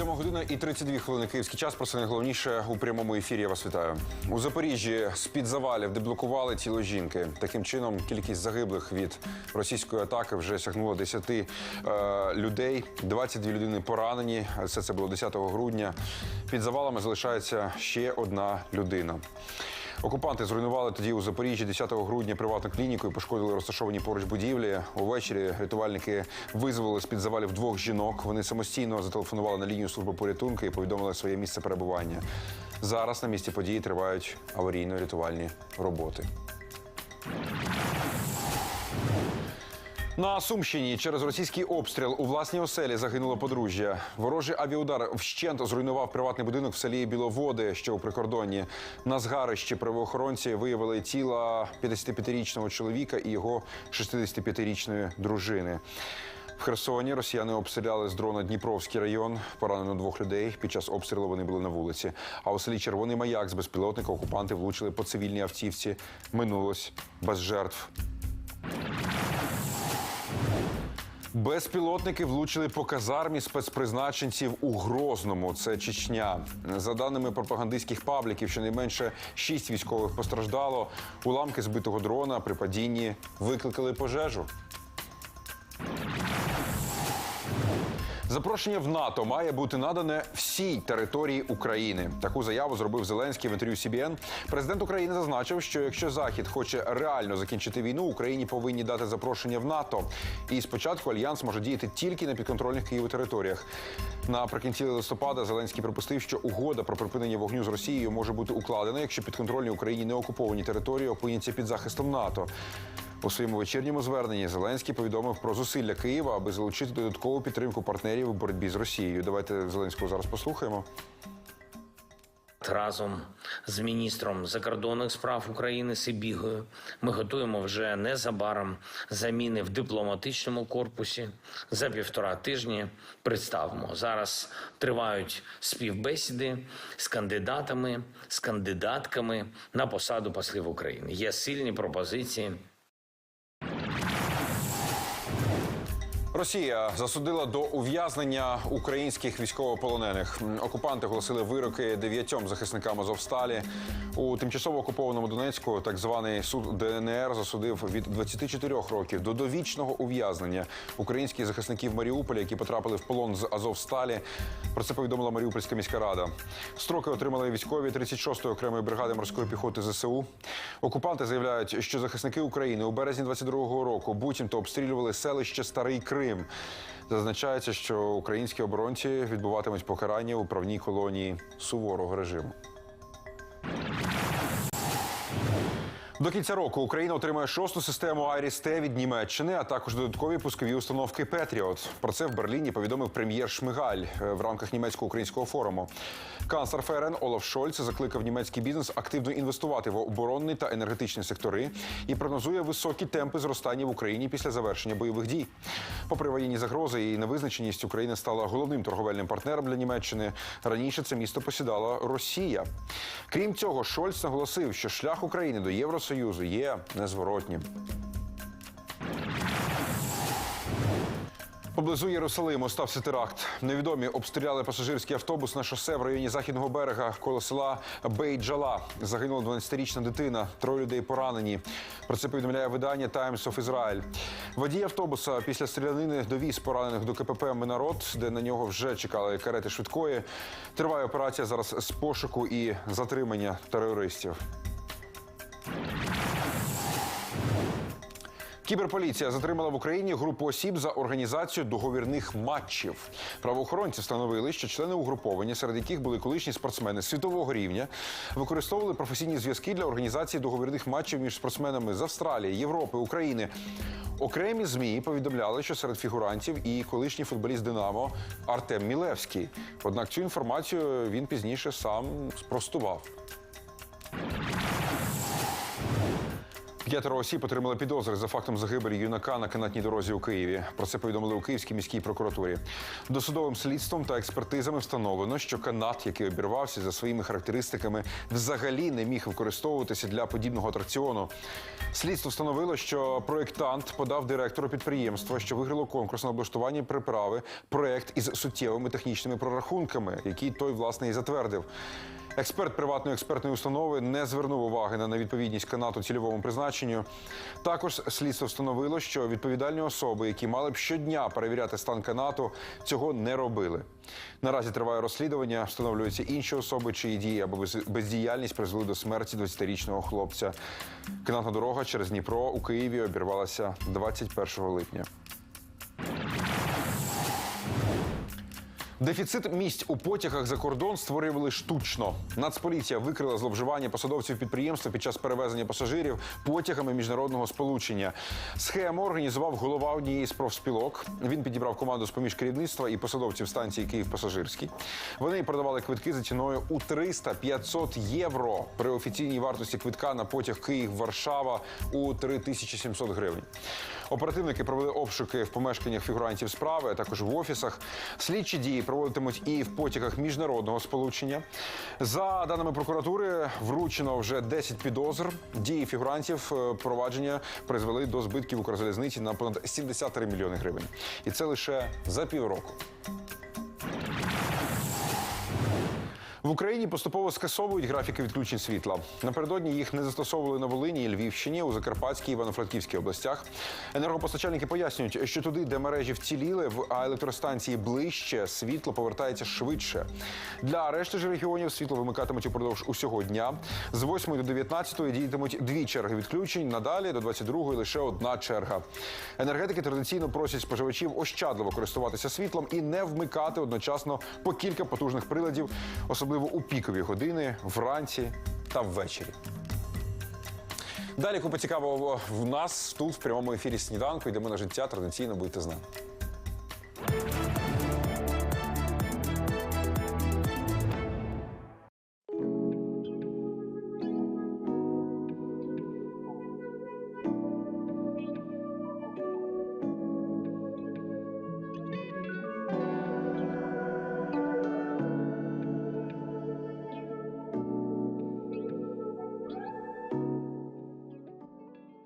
Сьома година і 32 хвилини київський час. Про це найголовніше у прямому ефірі. Я вас вітаю. У Запоріжжі з під завалів деблокували тіло жінки. Таким чином, кількість загиблих від російської атаки вже сягнула 10 е, людей. 22 людини поранені. Все це було 10 грудня. Під завалами залишається ще одна людина. Окупанти зруйнували тоді у Запоріжжі 10 грудня приватну клініку і пошкодили розташовані поруч будівлі. Увечері рятувальники визволили з під завалів двох жінок. Вони самостійно зателефонували на лінію служби порятунку і повідомили своє місце перебування. Зараз на місці події тривають аварійно-рятувальні роботи. На Сумщині через російський обстріл у власній оселі загинуло подружжя. Ворожий авіаудар вщент зруйнував приватний будинок в селі Біловоди, що у прикордонні. На згарищі правоохоронці виявили тіла 55-річного чоловіка і його 65-річної дружини. В Херсоні росіяни обстріляли з дрона Дніпровський район. Поранено двох людей. Під час обстрілу вони були на вулиці. А у селі Червоний Маяк з безпілотника окупанти влучили по цивільній автівці. Минулось без жертв. Безпілотники влучили по казармі спецпризначенців у Грозному. Це Чечня. За даними пропагандистських пабліків, щонайменше шість військових постраждало. Уламки збитого дрона при падінні викликали пожежу. Запрошення в НАТО має бути надане всій території України. Таку заяву зробив Зеленський в інтерв'ю CBN. Президент України зазначив, що якщо Захід хоче реально закінчити війну, Україні повинні дати запрошення в НАТО. І спочатку альянс може діяти тільки на підконтрольних Києву територіях. Наприкінці листопада Зеленський припустив, що угода про припинення вогню з Росією може бути укладена, якщо підконтрольні Україні не окуповані території опиняться під захистом НАТО. У своєму вечірньому зверненні Зеленський повідомив про зусилля Києва, аби залучити додаткову підтримку партнерів у боротьбі з Росією. Давайте Зеленського зараз послухаємо. Разом з міністром закордонних справ України Сибігою ми готуємо вже незабаром заміни в дипломатичному корпусі. За півтора тижні представимо. Зараз тривають співбесіди з кандидатами, з кандидатками на посаду послів України. Є сильні пропозиції. Росія засудила до ув'язнення українських військовополонених. Окупанти оголосили вироки дев'ятьом захисникам Азовсталі. У тимчасово окупованому Донецьку так званий суд ДНР засудив від 24 років до довічного ув'язнення українських захисників Маріуполя, які потрапили в полон з Азовсталі. Про це повідомила Маріупольська міська рада. Строки отримали військові 36-ї окремої бригади морської піхоти ЗСУ. Окупанти заявляють, що захисники України у березні 22-го року буцімто обстрілювали селище Старий Крим. Зазначається, що українські оборонці відбуватимуть покарання у правній колонії суворого режиму. До кінця року Україна отримає шосту систему Айріс-Т від Німеччини, а також додаткові пускові установки Петріот. Про це в Берліні повідомив прем'єр Шмигаль е, в рамках німецько-українського форуму. Канцлер ФРН Олаф Шольц закликав німецький бізнес активно інвестувати в оборонний та енергетичні сектори і прогнозує високі темпи зростання в Україні після завершення бойових дій. Попри воєнні загрози і невизначеність, Україна стала головним торговельним партнером для Німеччини. Раніше це місто посідала Росія. Крім цього, Шольц наголосив, що шлях України до Євросоюзу є незворотнім. Поблизу Єрусалиму стався теракт. Невідомі обстріляли пасажирський автобус на шосе в районі західного берега коло села Бейджала. Загинула 12-річна дитина, троє людей поранені. Про це повідомляє видання Times of Israel. Водій автобуса після стрілянини довіз поранених до КПП Минарод, де на нього вже чекали карети швидкої. Триває операція зараз з пошуку і затримання терористів. Кіберполіція затримала в Україні групу осіб за організацію договірних матчів. Правоохоронці встановили, що члени угруповання, серед яких були колишні спортсмени світового рівня, використовували професійні зв'язки для організації договірних матчів між спортсменами з Австралії, Європи, України. Окремі змі повідомляли, що серед фігурантів і колишній футболіст Динамо Артем Мілевський. Однак цю інформацію він пізніше сам спростував. П'ятеро осіб отримали підозри за фактом загибелі юнака на канатній дорозі у Києві. Про це повідомили у Київській міській прокуратурі. Досудовим слідством та експертизами встановлено, що канат, який обірвався за своїми характеристиками, взагалі не міг використовуватися для подібного атракціону. Слідство встановило, що проєктант подав директору підприємства, що виграло конкурс на облаштування приправи, проєкт із суттєвими технічними прорахунками, який той власне і затвердив. Експерт приватної експертної установи не звернув уваги на невідповідність канату цільовому призначенню. Також слідство встановило, що відповідальні особи, які мали б щодня перевіряти стан канату, цього не робили. Наразі триває розслідування, встановлюються інші особи, чиї дії або без- бездіяльність призвели до смерті 20-річного хлопця. Канатна дорога через Дніпро у Києві обірвалася 21 липня. Дефіцит місць у потягах за кордон створювали штучно. Нацполіція викрила зловживання посадовців підприємства під час перевезення пасажирів потягами міжнародного сполучення. Схему організував голова однієї з профспілок. Він підібрав команду з поміж керівництва і посадовців станції Київ Пасажирський. Вони продавали квитки за ціною у 300-500 євро при офіційній вартості квитка на потяг Київ-Варшава у 3700 гривень. Оперативники провели обшуки в помешканнях фігурантів справи, а також в офісах. Слідчі дії проводитимуть і в потягах міжнародного сполучення. За даними прокуратури, вручено вже 10 підозр. Дії фігурантів е, провадження призвели до збитків Укрзалізниці на понад 73 мільйони гривень. І це лише за півроку. В Україні поступово скасовують графіки відключень світла. Напередодні їх не застосовували на Волині Львівщині, у Закарпатській, Івано-Франківській областях. Енергопостачальники пояснюють, що туди, де мережі вціліли, а електростанції ближче, світло повертається швидше. Для решти ж регіонів світло вимикатимуть упродовж усього дня. З 8 до 19 діятимуть дві черги відключень. Надалі до 22 лише одна черга. Енергетики традиційно просять споживачів ощадливо користуватися світлом і не вмикати одночасно по кілька потужних приладів, особливо у пікові години, вранці та ввечері. Далі купа цікавого в нас тут в прямому ефірі сніданку. Йдемо на життя. Традиційно будьте з нами.